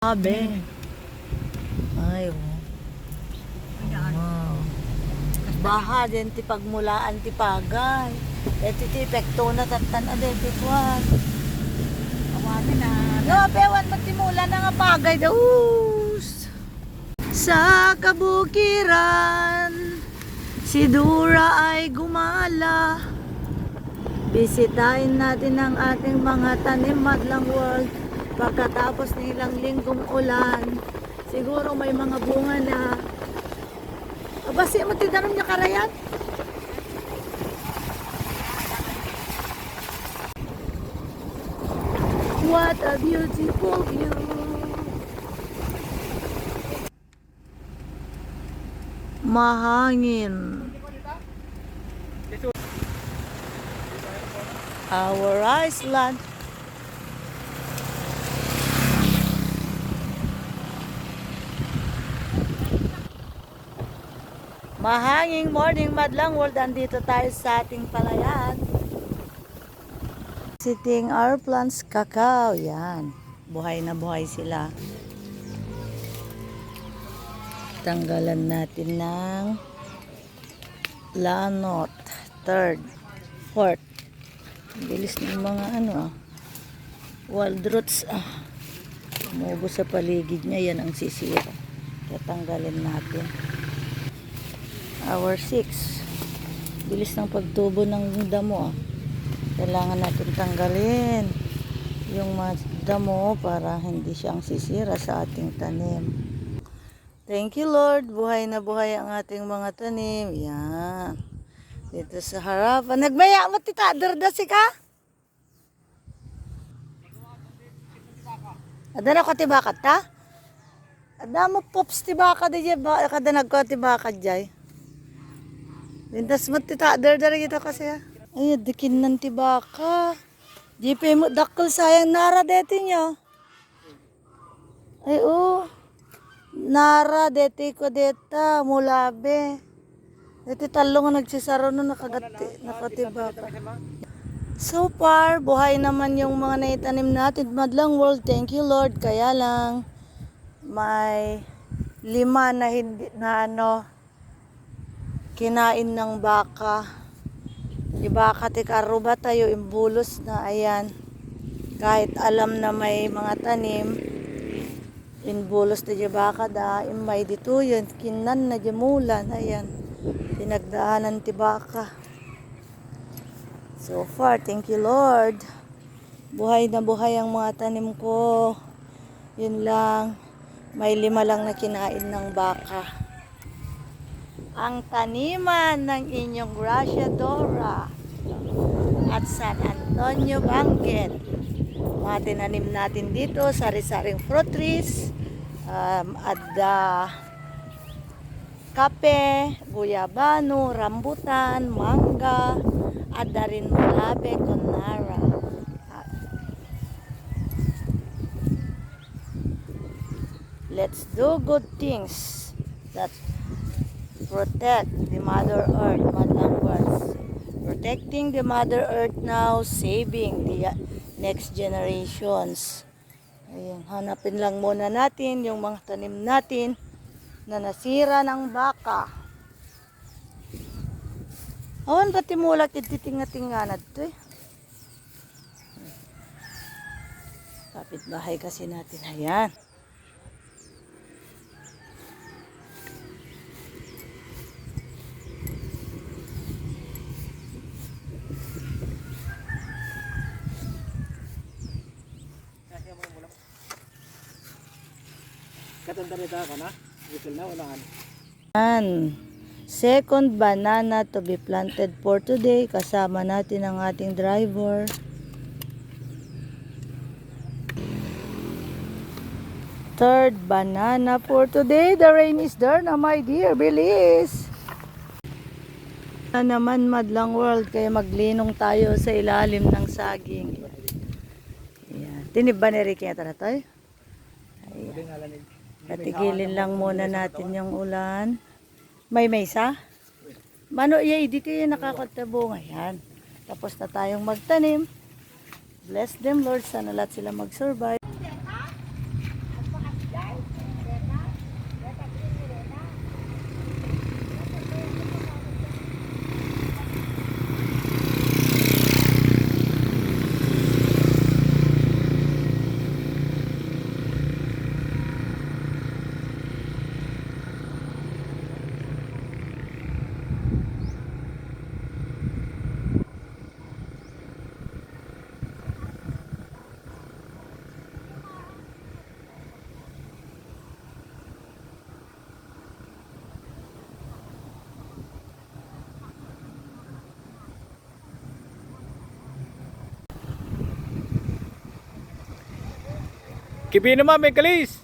Abe. Ay, oh. Wow. Baha din ti pagmulaan ti pagay. Ito ti pekto na tatan ade ti kwan. Awami na. Yo, pewan magtimula na nga pagay daw. Sa kabukiran, si Dura ay gumala. Bisitahin natin ang ating mga tanim madlang world pagkatapos ng ilang linggong ulan. Siguro may mga bunga na. Aba, siya mo tinanong niya karayan? What a beautiful view. Mahangin. Our Iceland. Mahanging morning madlang world. Andito tayo sa ating palayan. Sitting our plants cacao. Yan. Buhay na buhay sila. Tanggalan natin ng lanot. Third. Fourth. Bilis ng mga ano ah. Wild roots ah. Umubo sa paligid niya. Yan ang sisira. Tatanggalin natin. Hour 6. Bilis ng pagtubo ng damo ah kailangan natin tanggalin yung mga damo para hindi siyang sisira sa ating tanim. Thank you Lord, buhay na buhay ang ating mga tanim. Yan. Dito sa harapan. Nagmaya mo tita, dardasi ka? Ada na ko tibakat ta? Ada mo pops tibaka di ba kada nagko tibakat jay. Lintas mo tita, dardar kita kasi ha. Ay, dikin ng tibaka. Di pa mo dakkel sayang nara deti nyo. Ay, oh. Nara deti ko deta, mulabe. Deti talo nga nagsisaro no nakagati, nakatibaka. So far, buhay naman yung mga naitanim natin. Madlang world, thank you Lord. Kaya lang, may lima na hindi, na ano, kinain ng baka. Di ba katikaruba tayo imbulos na ayan. Kahit alam na may mga tanim, imbulos na baka da, imay dito yun, kinan na jamulan, ayan. Pinagdaanan ti baka. So far, thank you Lord. Buhay na buhay ang mga tanim ko. Yun lang. May lima lang na kinain ng baka ang taniman ng inyong Gracia Dora at San Antonio Bangen. Mga tinanim natin dito, sari-saring fruit trees, um, adda kape, guyabano, rambutan, mangga, adda rin malabe, konara. Let's do good things that protect the Mother Earth, Madlang words. Protecting the Mother Earth now, saving the next generations. Ayan, hanapin lang muna natin yung mga tanim natin na nasira ng baka. Awan ba timulak ititinga-tinganad to eh? Kapit bahay kasi natin. Ayan. Katanda rin ka na? Whistle na, wala ano. Yan. Second banana to be planted for today. Kasama natin ang ating driver. Third banana for today. The rain is there na my dear. Bilis! Na naman madlang world kaya maglinong tayo sa ilalim ng saging. Yan. Tinib ba ni Ricky na tayo? Lang. Patigilin lang muna natin yung ulan. May maysa? Mano, yay, di kayo nakakatabo ngayon. Tapos na tayong magtanim. Bless them, Lord. Sana lahat sila mag-survive. Kipi naman, may kalis.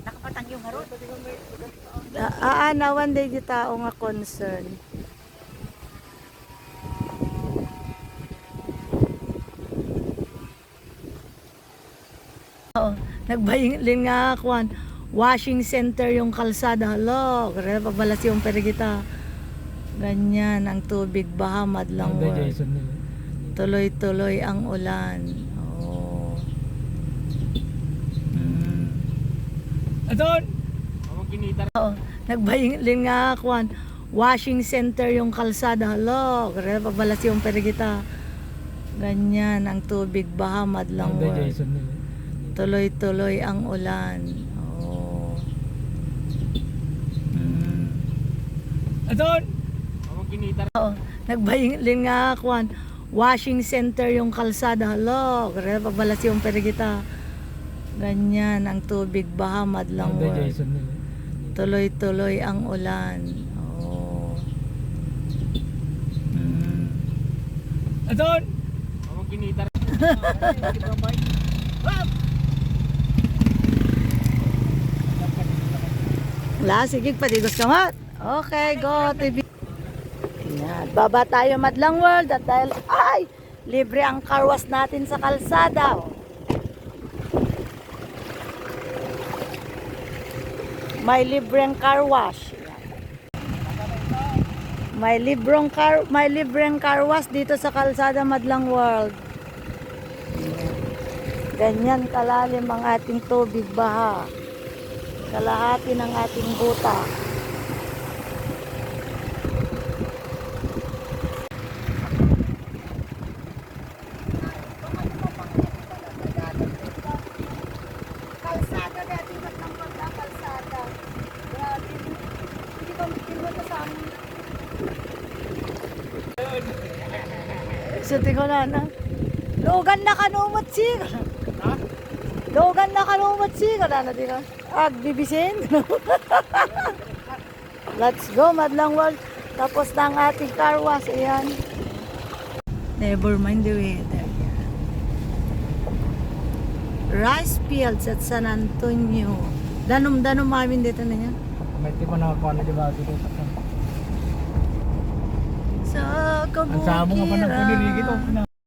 Nakapatang yung harot. Aanawan day di tao nga concern. Oo, nagbaying nga kwan. Washing center yung kalsada. Hello, kaya pabalas yung perigita. Ganyan ang tubig baha madlang. Tuloy-tuloy ang ulan. Oh. Mm. Adon! Oo, nagbaying nga kwan. Washing center yung kalsada. Hello, kaya pabalas yung perigita. Ganyan ang tubig baha madlang Tuloy-tuloy ang ulan. Oh. Mm. Adon! Oo, nagbaying nga kwan. Washing center yung kalsada. Hello, kaya pabalas yung perigita. Ganyan ang tubig baha madlang nila. Tuloy-tuloy ang ulan. Oh. Mm. Adon! Ang kinita. Wala, sige, padigos ka mat. Okay, go, TV. Yan, baba tayo Madlang World at dahil, ay, libre ang car wash natin sa kalsada. oh. May libreng car wash. May libreng car, may libreng car wash dito sa kalsada Madlang World. Yan. Ganyan kalalim ang ating tubig baha kalahati ng ating buta. Kalsada dati ba't ng pagkakalsada? Grabe. Hindi ba hindi ba sa amin? Suti ko na na. Lugan na kanumot siya. Ha? Dogan na kalumot si kada na dito. Ag bibisin. Let's go Madlang World. Tapos na ang ating car wash. Ayan. Never mind the weather. Rice fields at San Antonio. Danom-danom mamin dito na yan. May tipo na ako na diba dito. Sa Ang samo nga pa ng paniligid.